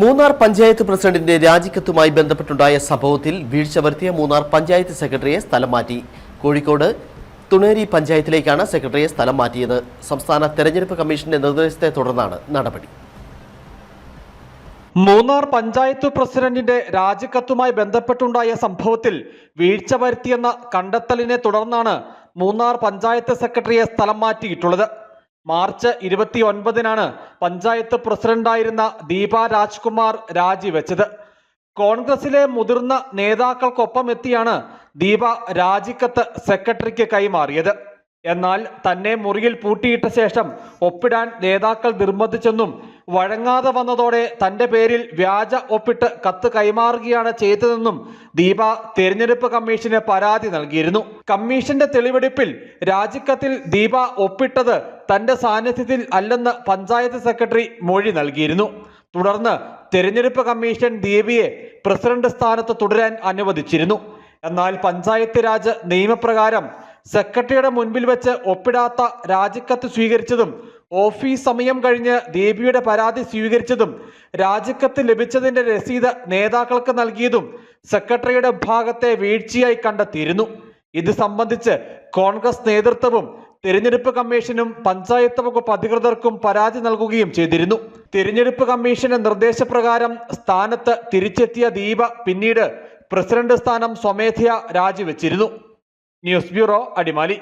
മൂന്നാർ പഞ്ചായത്ത് പ്രസിഡന്റിന്റെ രാജിക്കത്തുമായി ബന്ധപ്പെട്ടുണ്ടായ സംഭവത്തിൽ വീഴ്ച വരുത്തിയ മൂന്നാർ പഞ്ചായത്ത് സെക്രട്ടറിയെ സ്ഥലം മാറ്റി. കോഴിക്കോട് തുണേരി പഞ്ചായത്തിലേക്കാണ് സെക്രട്ടറിയെ സ്ഥലം മാറ്റിയത്. സംസ്ഥാന തെരഞ്ഞെടുപ്പ് കമ്മീഷന്റെ നിർദ്ദേശത്തെ തുടർന്നാണ് നടപടി. മൂന്നാർ പഞ്ചായത്ത് പ്രസിഡന്റിന്റെ രാജിക്കത്തുമായി ബന്ധപ്പെട്ടുണ്ടായ സംഭവത്തിൽ വീഴ്ച വരുത്തിയെന്ന കണ്ടെത്തലിനെ തുടർന്നാണ് മൂന്നാർ പഞ്ചായത്ത് സെക്രട്ടറിയെ സ്ഥലം മാറ്റിയിട്ടുള്ളത്. മാർച്ച് ഇരുപത്തി ഒൻപതിനാണ് പഞ്ചായത്ത് പ്രസിഡന്റായിരുന്ന ദീപ രാജ്കുമാർ രാജിവെച്ചത്. കോൺഗ്രസിലെ മുതിർന്ന നേതാക്കൾക്കൊപ്പം എത്തിയാണ് ദീപ രാജിക്കത്ത് സെക്രട്ടറിക്ക് കൈമാറിയത്. എന്നാൽ തന്നെ മുറിയിൽ പൂട്ടിയിട്ട ശേഷം ഒപ്പിടാൻ നേതാക്കൾ നിർബന്ധിച്ചെന്നും വഴങ്ങാതെ വന്നതോടെ തന്റെ പേരിൽ വ്യാജ ഒപ്പിട്ട് കത്ത് കൈമാറുകയാണ് ചെയ്തതെന്നും ദീപ തെരഞ്ഞെടുപ്പ് കമ്മീഷന് പരാതി നൽകിയിരുന്നു. കമ്മീഷന്റെ തെളിവെടുപ്പിൽ രാജിക്കത്തിൽ ദീപ ഒപ്പിട്ടത് തന്റെ സാന്നിധ്യത്തിൽ അല്ലെന്ന് പഞ്ചായത്ത് സെക്രട്ടറി മൊഴി നൽകിയിരുന്നു. തുടർന്ന് തെരഞ്ഞെടുപ്പ് കമ്മീഷൻ ദേവിയെ പ്രസിഡന്റ് സ്ഥാനത്ത് തുടരാൻ അനുവദിച്ചിരുന്നു. എന്നാൽ പഞ്ചായത്ത് രാജ് നിയമപ്രകാരം സെക്രട്ടറിയുടെ മുൻപിൽ വെച്ച് ഒപ്പിടാത്ത രാജിക്കത്ത് സ്വീകരിച്ചതും ഓഫീസ് സമയം കഴിഞ്ഞ് ദേവിയുടെ പരാതി സ്വീകരിച്ചതും രാജിക്കത്ത് ലഭിച്ചതിന്റെ രസീത് നേതാക്കൾക്ക് നൽകിയതും സെക്രട്ടറിയുടെ ഭാഗത്തെ വീഴ്ചയായി കണ്ടെത്തിയിരുന്നു. ഇത് സംബന്ധിച്ച് കോൺഗ്രസ് നേതൃത്വവും തിരഞ്ഞെടുപ്പ് കമ്മീഷനും പഞ്ചായത്ത് വകുപ്പ് അധികൃതർക്കും പരാതി നൽകുകയും ചെയ്തിരുന്നു. തിരഞ്ഞെടുപ്പ് കമ്മീഷന്റെ നിർദ്ദേശപ്രകാരം സ്ഥാനത്ത് തിരിച്ചെത്തിയ ദീപ പിന്നീട് പ്രസിഡന്റ് സ്ഥാനം സ്വമേധയാ രാജിവെച്ചിരുന്നു. News bureau Adimali.